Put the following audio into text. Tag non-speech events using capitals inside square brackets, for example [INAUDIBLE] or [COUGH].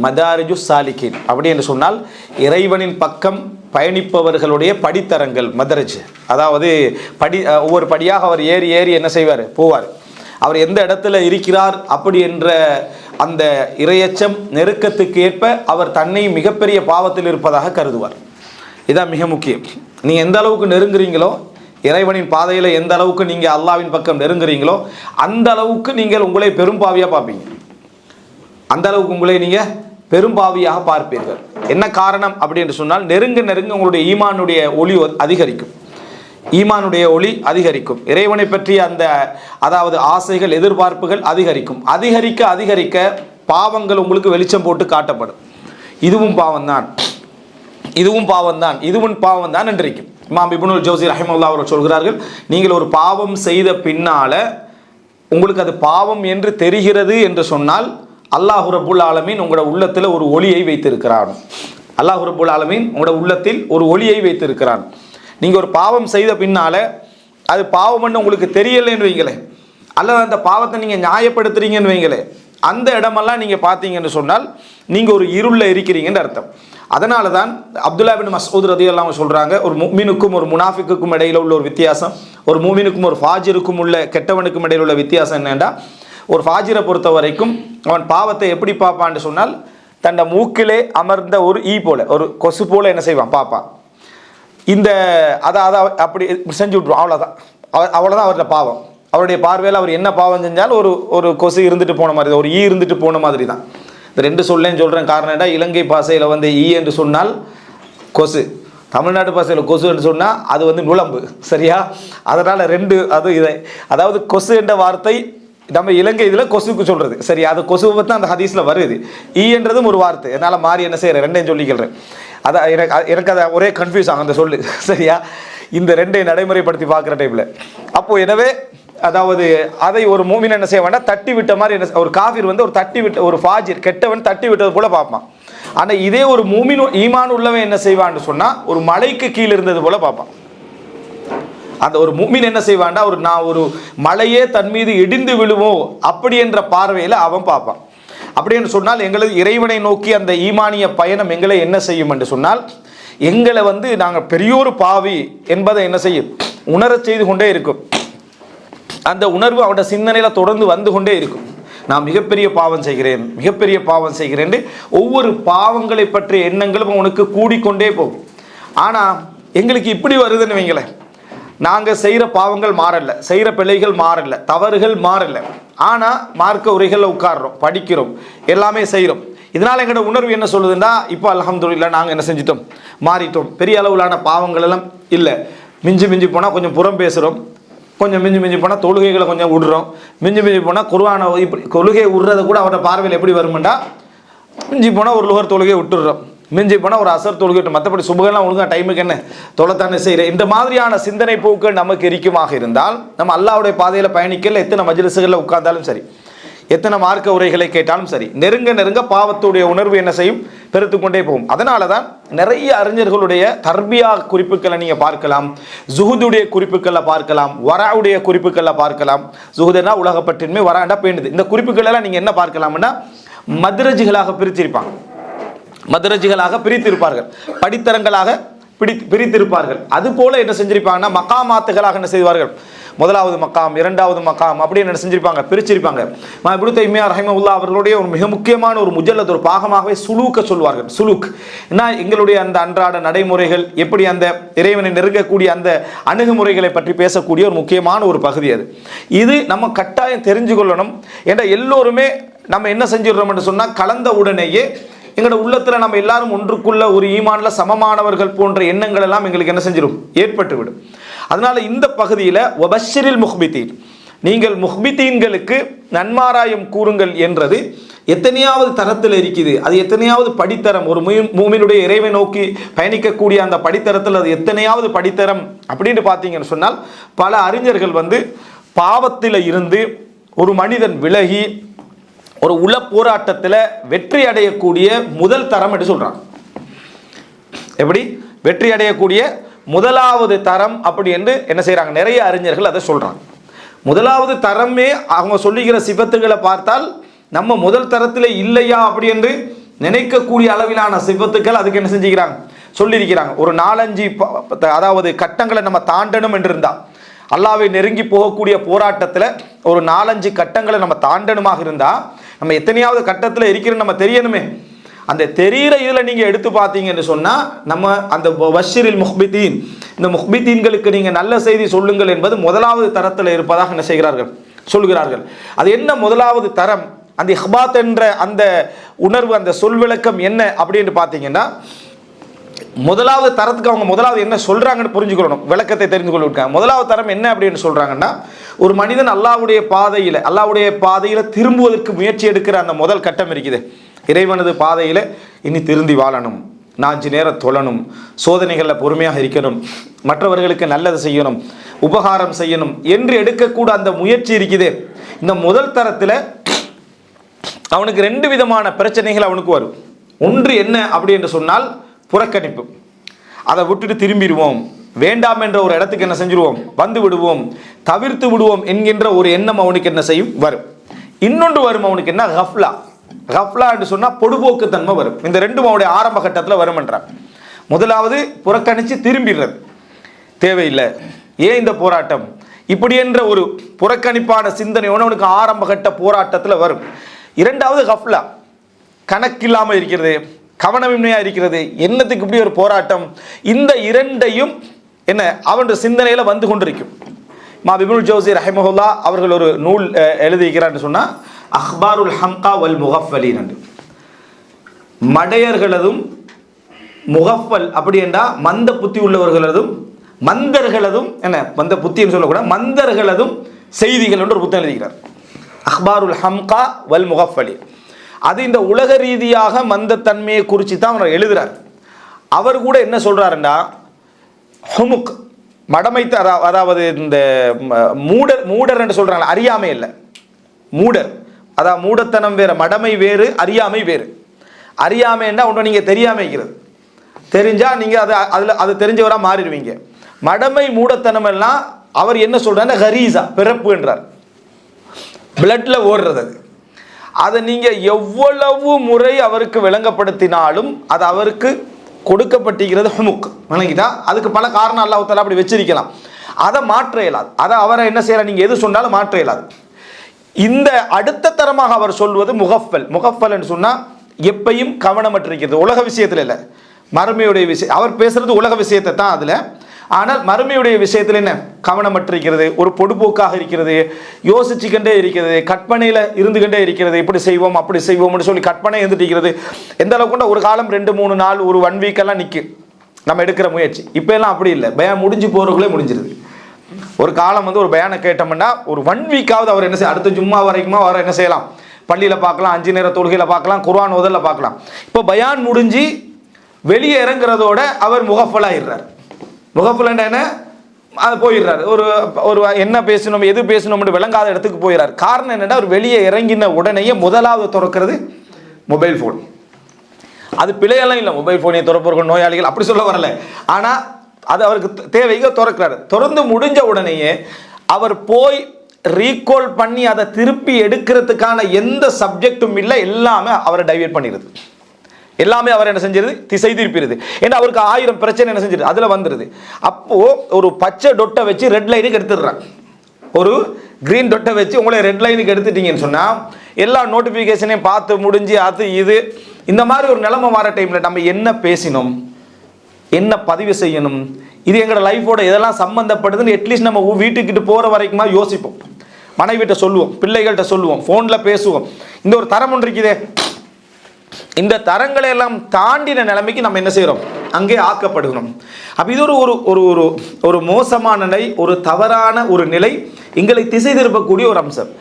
Madarij Saliheen. அப்படி என்று சொன்னால் இறைவனின் பக்கம் பயணிப்பவர்களுடைய படித்தரங்கள் மதரஜ். அதாவது படி ஒவ்வொரு படியாக அவர் ஏறி ஏறி என்ன செய்வார்? போவார். அவர் எந்த இடத்துல இருக்கிறார் அப்படி என்ற அந்த இறையச்சம் நெருக்கத்துக்கு ஏற்ப அவர் தன்னை மிகப்பெரிய பாவத்தில் இருப்பதாக கருதுவார். இதான் மிக முக்கியம். நீங்கள் எந்த அளவுக்கு நெருங்குறீங்களோ இறைவனின் பாதையில் எந்த அளவுக்கு நீங்கள் அல்லாவின் பக்கம் நெருங்குறீங்களோ அந்த அளவுக்கு நீங்கள் உங்களை பெரும்பாவியாக பார்ப்பீங்க. அந்த அளவுக்கு உங்களை நீங்கள் பெரும்பாவியாக பார்ப்பீர்கள். என்ன காரணம் அப்படி என்று சொன்னால் நெருங்க நெருங்க உங்களுடைய ஈமானுடைய ஒளி ஒ- அதிகரிக்கும். ஈமானுடைய ஒளி அதிகரிக்கும். இறைவனை பற்றிய அந்த அதாவது ஆசைகள் எதிர்பார்ப்புகள் அதிகரிக்கும். அதிகரிக்க அதிகரிக்க பாவங்கள் உங்களுக்கு வெளிச்சம் போட்டு காட்டப்படும். இதுவும் பாவம்தான். இதுவும் பாவம்தான். இதுவும் பாவம்தான் என்றிருக்கும். இமாம் இபுனுல் ஜோசி ரஹிமுல்லா அவர்கள் சொல்கிறார்கள் நீங்கள் ஒரு பாவம் செய்த பின்னால உங்களுக்கு அது பாவம் என்று தெரிகிறது என்று சொன்னால் அல்லாஹு ரபுல் ஆலமீன் உங்களோட உள்ளத்தில் ஒரு ஒளியை வைத்திருக்கிறான். அல்லாஹு ரபுல் ஆலமீன் உங்களோட உள்ளத்தில் ஒரு ஒளியை வைத்திருக்கிறான். நீங்கள் ஒரு பாவம் செய்த பின்னால் அது பாவம்னு உங்களுக்கு தெரியலைன்னு வைங்களேன். அல்லது அந்த பாவத்தை நீங்கள் நியாயப்படுத்துறீங்கன்னு வைங்களேன். அந்த இடமெல்லாம் நீங்கள் பார்த்தீங்கன்னு சொன்னால் நீங்கள் ஒரு இருளில் இருக்கிறீங்கன்னு அர்த்தம். அதனால தான் அப்துல்லா பின் மசூத் ரதி எல்லாம் சொல்கிறாங்க ஒரு முமினுக்கும் ஒரு முனாஃபிக்குக்கும் இடையில் உள்ள ஒரு வித்தியாசம் ஒரு மூமினுக்கும் ஒரு ஃபாஜிருக்கும் உள்ள கெட்டவனுக்கும் இடையில் உள்ள வித்தியாசம் என்னென்னா ஒரு ஃபாஜிரை பொறுத்த வரைக்கும் அவன் பாவத்தை எப்படி பார்ப்பான்னு சொன்னால் தன்னை மூக்கிலே அமர்ந்த ஒரு ஈ போல ஒரு கொசு போல என்ன செய்வான்? பார்ப்பான். இந்த அதை அதை அப்படி செஞ்சு விட்ருவோம் அவ்வளோதான் அவ்வளோதான் அவருடைய பாவம். அவருடைய பார்வையில் அவர் என்ன பாவம் செஞ்சாலும் ஒரு ஒரு கொசு இருந்துட்டு போன மாதிரி தான். ஒரு ஈ இருந்துட்டு போன மாதிரி தான். இந்த ரெண்டு சொல்லேன்னு சொல்கிறேன் காரணம் என்ன இலங்கை பாசையில் வந்து ஈ என்று சொன்னால் கொசு. தமிழ்நாடு பாசையில் கொசு என்று சொன்னால் அது வந்து நுழம்பு. சரியா? அதனால் ரெண்டு அது இதை அதாவது கொசு என்ற வார்த்தை நம்ம இலங்கை இதில் கொசுக்கு சொல்கிறது சரி அது கொசுவை பற்றி அந்த ஹதீஸில் வருது. ஈ என்றதும் ஒரு வார்த்தை. என்னால் மாறி என்ன செய்கிறேன் ரெண்டையும் சொல்லிக்கிறேன் அதான் எனக்கு எனக்கு அதை ஒரே கன்ஃபியூஸ் ஆகும். அந்த சொல்லு. [LAUGHS] சரியா? இந்த ரெண்டையும் நடைமுறைப்படுத்தி பார்க்குற டைமில் அப்போது எனவே அதாவது அதை ஒரு மூமின் என்ன செய்ய வேண்டாம்? தட்டி விட்ட மாதிரி என்ன ஒரு காஃபிர் வந்து ஒரு தட்டி விட்ட ஒரு ஃபாஜிர் கெட்டவன் தட்டி விட்டது போல் பார்ப்பான். ஆனால் இதே ஒரு மூமின் ஈமான் உள்ளவன் என்ன செய்வான்னு சொன்னால் ஒரு மலைக்கு கீழே இருந்தது போல் பார்ப்பான். அந்த ஒரு மும்மின் என்ன செய்வான்டா ஒரு நான் ஒரு மலையே தன் மீது இடிந்து விழுவோம் அப்படி என்ற பார்வையில் அவன் பார்ப்பான். அப்படின்னு சொன்னால் எங்களது இறைவனை நோக்கி அந்த ஈமானிய பயணம் எங்களை என்ன செய்யும் என்று சொன்னால் எங்களை வந்து நாங்கள் பெரியோரு பாவி என்பதை என்ன செய்யும்? உணரச் செய்து கொண்டே இருக்கும். அந்த உணர்வு அவனோட சிந்தனையில் தொடர்ந்து வந்து கொண்டே இருக்கும். நான் மிகப்பெரிய பாவம் செய்கிறேன் மிகப்பெரிய பாவம் செய்கிறேன் ஒவ்வொரு பாவங்களை பற்றிய எண்ணங்களும் உனக்கு கூடிக்கொண்டே போகும். ஆனால் எங்களுக்கு இப்படி வருதுன்னு வைங்களேன். நாங்கள் செய்கிற பாவங்கள் மாறல செய்கிற பிழைகள் மாறல தவறுகள் மாறல. ஆனால் மார்க்க உரைகளில் உட்கார்றோம் படிக்கிறோம் எல்லாமே செய்கிறோம் இதனால் எங்களோட உணர்வு என்ன சொல்லுதுன்னா இப்போ அல்ஹம்துலில்லாஹ் நாங்கள் என்ன செஞ்சிட்டோம்? மாறிட்டோம். பெரிய அளவிலான பாவங்கள் எல்லாம் இல்லை. மிஞ்சி மிஞ்சி போனால் கொஞ்சம் புறம் பேசுகிறோம் கொஞ்சம் மிஞ்சி மிஞ்சி போனால் தொழுகைகளை கொஞ்சம் விடுறோம். மிஞ்சி மிஞ்சி போனால் குருவான இப்படி கொள்கையை விடுறத கூட அவரோட பார்வையில் எப்படி வருமெண்டா மிஞ்சி போனால் ஒரு லுகர் தொழுகையை விட்டுடுறோம். மிஞ்சி போனால் ஒரு அசர் தொழுகிட்டு மற்றபடி சுபகெல்லாம் ஒழுங்காக டைமுக்கு என்ன? தொலைத்தானே செய்கிற இந்த மாதிரியான சிந்தனை போக்குகள் நமக்கு எரிக்குமாக இருந்தால் நம்ம அல்லாவுடைய பாதையில் பயணிக்கல எத்தனை மஜ்லிஸுகளில் உட்கார்ந்தாலும் சரி எத்தனை மார்க்க உரைகளை கேட்டாலும் சரி நெருங்க நெருங்க பாவத்துடைய உணர்வு என்ன செய்யும்? பெருத்து கொண்டே போகும். அதனால தான் நிறைய அறிஞர்களுடைய தர்பியா குறிப்புகளை நீங்கள் பார்க்கலாம் ஜுஹுதுடைய குறிப்புகளை பார்க்கலாம் வராவுடைய குறிப்புகளை பார்க்கலாம். ஜுஹுதுனா உலகப்பட்டின்மை வராண்டா பேண்டுது இந்த குறிப்புகள் எல்லாம் நீங்கள் என்ன பார்க்கலாம்னா மதுரஜிகளாக பிரிச்சிருப்பாங்க மதுரஜிகளாக பிரித்திருப்பார்கள். படித்தரங்களாக பிடி பிரித்திருப்பார்கள். அது போல என்ன செஞ்சிருப்பாங்கன்னா மக்காமாத்துகளாக என்ன செய்வார்கள்? முதலாவது மக்காம் இரண்டாவது மக்காம் அப்படின்னு என்ன செஞ்சிருப்பாங்க? பிரிச்சிருப்பாங்க. இப்படி தைமியா ரஹிமவுல்லா அவர்களுடைய ஒரு மிக முக்கியமான ஒரு முஜல்லத் ஒரு பாகமாகவே சுலூக்க சொல்வார்கள். சுலூக். ஏன்னா எங்களுடைய அந்த அன்றாட நடைமுறைகள் எப்படி அந்த இறைவனை நெருங்கக்கூடிய அந்த அணுகுமுறைகளை பற்றி பேசக்கூடிய ஒரு முக்கியமான ஒரு பகுதி அது. இது நம்ம கட்டாயம் தெரிஞ்சு கொள்ளணும் ஏன்னா எல்லோருமே நம்ம என்ன செஞ்சிடுறோம்னு சொன்னால் கலந்த உடனேயே எங்களோட உள்ளத்தில் நம்ம எல்லாரும் ஒன்றுக்குள்ள ஒரு ஈமான்ல சமமானவர்கள் போன்ற எண்ணங்கள் எல்லாம் எங்களுக்கு என்ன செஞ்சிடும் ஏற்பட்டுவிடும். அதனால இந்த பகுதியில் ஒபஷரில் முஹ்பித்தீன். நீங்கள் முஹ்பித்தீன்களுக்கு நன்மாராயம் கூறுங்கள் என்றது எத்தனையாவது தரத்தில் இருக்குது. அது எத்தனையாவது படித்தரம் ஒரு மூமினுடைய இறைவை நோக்கி பயணிக்கக்கூடிய அந்த படித்தரத்தில் அது எத்தனையாவது படித்தரம் அப்படின்னு பார்த்தீங்கன்னு சொன்னால் பல அறிஞர்கள் வந்து பாவத்தில் இருந்து ஒரு மனிதன் விலகி ஒரு உள போராட்டத்தில் வெற்றி அடையக்கூடிய முதல் தரம் என்று சொல்கிறாங்க எப்படி? வெற்றி அடையக்கூடிய முதலாவது தரம் அப்படி என்று என்ன செய்கிறாங்க நிறைய அறிஞர்கள் அதை சொல்கிறாங்க முதலாவது தரமே அவங்க சொல்லுகிற சிபத்துகளை பார்த்தால் நம்ம முதல் தரத்தில் இல்லையா அப்படி என்று நினைக்கக்கூடிய அளவிலான சிவத்துக்கள் அதுக்கு என்ன செஞ்சுக்கிறாங்க? சொல்லியிருக்கிறாங்க. ஒரு நாலஞ்சு ப- அதாவது கட்டங்களை நம்ம தாண்டணும் என்று இருந்தால் அல்லாவை நெருங்கி போகக்கூடிய போராட்டத்தில் ஒரு நாலஞ்சு கட்டங்களை நம்ம தாண்டணுமாக இருந்தால் நம்ம எத்தனையாவது கட்டத்தில் இருக்கிறோம் நம்ம தெரியணுமே. அந்த தெரிகிற இதில் நீங்கள் எடுத்து பார்த்தீங்கன்னு சொன்னால் நம்ம அந்த வஷிரில் முஹ்பித்தீன். இந்த முஹ்பித்தீன்களுக்கு நீங்கள் நல்ல செய்தி சொல்லுங்கள் என்பது முதலாவது தரத்தில் இருப்பதாக என்ன செய்கிறார்கள்? சொல்கிறார்கள். அது என்ன முதலாவது தரம்? அந்த இஹ்பாத் என்ற அந்த உணர்வு அந்த சொல் விளக்கம் என்ன அப்படின்னு பார்த்தீங்கன்னா முதலாவது தரத்துக்கு அவங்க முதலாவது என்ன சொல்கிறாங்கன்னு புரிஞ்சுக்கணும் விளக்கத்தை தெரிந்து கொள்ளுக்காங்க முதலாவது தரம் என்ன அப்படின்னு சொல்கிறாங்கன்னா ஒரு மனிதன் அல்லாவுடைய பாதையில் அல்லாவுடைய பாதையில் திரும்புவதற்கு முயற்சி எடுக்கிற அந்த முதல் கட்டம் இருக்குது. இறைவனது பாதையில் இனி திருந்தி வாழணும். நாஞ்சு நேரம் தொழணும். சோதனைகளில் பொறுமையாக இருக்கணும். மற்றவர்களுக்கு நல்லது செய்யணும். உபகாரம் செய்யணும் என்று எடுக்கக்கூட அந்த முயற்சி இருக்குது. இந்த முதல் தரத்தில் அவனுக்கு ரெண்டு விதமான பிரச்சனைகள் அவனுக்கு வரும். ஒன்று என்ன அப்படி என்று சொன்னால் புறக்கணிப்பு. அதை விட்டுட்டு திரும்பிடுவோம். வேண்டாம் என்ற ஒரு இடத்துக்கு என்ன செஞ்சிருவோம்? வந்து விடுவோம். தவிர்த்து விடுவோம் என்கின்ற ஒரு எண்ணம் அவனுக்கு என்ன செய்யும்? வரும். இன்னொன்று வரும் அவனுக்கு என்ன? கஃப்லா. கஃப்லா என்று சொன்னால் பொடுபோக்குத்தன்மை வரும். இந்த ரெண்டும் அவனுடைய ஆரம்ப கட்டத்தில் வரும்ன்றான் முதலாவது புறக்கணித்து திரும்பிடுறது. தேவையில்லை. ஏன் இந்த போராட்டம்? இப்படி என்ற ஒரு புறக்கணிப்பான சிந்தனை அவனுக்கு ஆரம்ப கட்ட போராட்டத்தில் வரும். இரண்டாவது கஃப்லா. கணக்கில்லாமல் இருக்கிறது. கவனமின்மையாக இருக்கிறது. என்னத்துக்கு இப்படி ஒரு போராட்டம்? இந்த இரண்டையும் என்ன அவனுடைய சிந்தனையில் வந்து கொண்டிருக்கும். மா பிபுல் ஜோசி ரஹிமஹுல்லா அவர்கள் ஒரு நூல் எழுதியிருக்கிறான்னு சொன்னால் அஹ்பாருல் ஹம்கா வல் முகஃபலின் என்று. மடையர்களதும் முகஃபல் அப்படி என்றால் மந்த புத்தி உள்ளவர்களதும் மந்தர்களதும் என்ன மந்த புத்தின்னு சொல்லக்கூடாது மந்தர்களதும் செய்திகள் என்று ஒரு புத்தகம் எழுதுகிறார் அஹ்பாருல் ஹம்கா வல் முகஃபலி அது இந்த உலக ரீதியாக மந்தத்தன்மையை குறித்து தான் அவர் எழுதுறார். அவர் கூட என்ன சொல்கிறாருன்னா ஹுமுக் மடமைத்த அதாவது இந்த மூடர் மூடர் என்று சொல்கிறாங்க அறியாமை இல்லை. மூடர். அதான் மூடத்தனம் வேறு மடமை வேறு அறியாமை வேறு. அறியாமைன்னா ஒன்று நீங்கள் தெரியாமல் இருக்கிறது. தெரிஞ்சால் நீங்கள் அது அதில் அது தெரிஞ்சவராக மாறிடுவீங்க. மடமை மூடத்தனம் எல்லாம் அவர் என்ன சொல்றாருன்னா ஹரீசா பிறப்பு என்றார். பிளட்ல ஓடுறது அது. அதை நீங்கள் எவ்வளவு முறை அவருக்கு விளங்கப்படுத்தினாலும் அது அவருக்கு கொடுக்கப்பட்டிருக்கிறது ஹுமுக் விளங்கிதா அதுக்கு பல காரணம் அல்லாஹ் அப்படி வச்சிருக்கலாம். அதை மாற்ற இயலாது. அதை அவரை என்ன செய்யலாம்? நீங்கள் எது சொன்னாலும் மாற்ற இயலாது. இந்த அடுத்த தரமாக அவர் சொல்வது முகஃபல். முகஃபல் சொன்னால் எப்பையும் கவனமற்றிருக்கிறது உலக விஷயத்தில் இல்லை. மறுமையுடைய விஷயம். அவர் பேசுறது உலக விஷயத்தை தான் அதில். ஆனால் மறுமையுடைய விஷயத்தில் என்ன? கவனமற்றிருக்கிறது ஒரு பொடுபோக்காக இருக்கிறது யோசிச்சுக்கிட்டே இருக்கிறது கற்பனையில் இருந்துகிட்டே இருக்கிறது இப்படி செய்வோம் அப்படி செய்வோம்னு சொல்லி கற்பனை இருந்துட்டு இருக்கிறது எந்த அளவுக்குன்னா ஒரு காலம் ரெண்டு மூணு நாள் ஒரு ஒன் வீக்கெல்லாம் நிற்கும் நம்ம எடுக்கிற முயற்சி. இப்போ எல்லாம் அப்படி இல்லை. பயம் முடிஞ்சு போகிறவங்களே முடிஞ்சிருது. ஒரு காலம் வந்து ஒரு பயானை கேட்டோம்னா ஒரு ஒன் வீக்காவது அவர் என்ன செய்ய அடுத்த ஜும்மா வரைக்குமா அவர் என்ன செய்யலாம்? பள்ளியில் பார்க்கலாம் அஞ்சு நேர தொழுகையில் பார்க்கலாம் குர்ஆன் உதலில் பார்க்கலாம். இப்போ பயான் முடிஞ்சு வெளியே இறங்குறதோட அவர் முகஃபலாயிடுறார். முகஃபலண்டா என்ன? அது போயிடுறாரு. ஒரு ஒரு என்ன பேசணும் எது பேசணும்னு விளங்காத இடத்துக்கு போயிடுறாரு காரணம் என்னென்னா அவர் வெளியே இறங்கின உடனேயே முதலாவது திறக்கிறது மொபைல் ஃபோன் அது பிழையெல்லாம் இல்லை. மொபைல் ஃபோனை திறப்பவர்கள் நோயாளிகள் அப்படி சொல்ல வரல. ஆனால் அது அவருக்கு தேவைக்கு திறக்கிறாரு. திறந்து முடிஞ்ச உடனேயே அவர் போய் ரீகால் பண்ணி அதை திருப்பி எடுக்கிறதுக்கான எந்த சப்ஜெக்டும் இல்லை எல்லாமே அவரை டைவெர்ட் பண்ணிடுது. எல்லாமே அவர் என்ன செஞ்சிருது? திசை திருப்பிடுது ஏன்னா அவருக்கு ஆயிரம் பிரச்சனை என்ன செஞ்சிருது? அதில் வந்துடுது அப்போது ஒரு பச்சை டொட்டை வச்சு ரெட் லைனுக்கு எடுத்துடுறான். ஒரு க்ரீன் டொட்டை வச்சு உங்களை ரெட் லைனுக்கு எடுத்துட்டீங்கன்னு சொன்னால் எல்லா நோட்டிஃபிகேஷனையும் பார்த்து முடிஞ்சு அது இது. இந்த மாதிரி ஒரு நிலைமை வர டைமில் நம்ம என்ன பேசினோம்? என்ன பதிவு செய்யணும்? இது எங்களோட லைஃபோட இதெல்லாம் சம்மந்தப்படுதுன்னு அட்லீஸ்ட் நம்ம வீட்டுக்கிட்டு போகிற வரைக்குமா யோசிப்போம். மனைவிட்ட சொல்லுவோம் பிள்ளைகள்கிட்ட சொல்லுவோம் ஃபோனில் பேசுவோம். இந்த ஒரு தரம் ஒன்று இருக்குதே. இந்த தரங்களை எல்லாம் தாண்டின நிலைமைக்கு நம்ம என்ன செய்கிறோம்? அங்கே ஆக்கப்படுகிறோம். அப்போ இது ஒரு ஒரு ஒரு ஒரு ஒரு மோசமான நிலை ஒரு தவறான ஒரு நிலை எங்களை திசை திருப்பக்கூடிய ஒரு அம்சம்.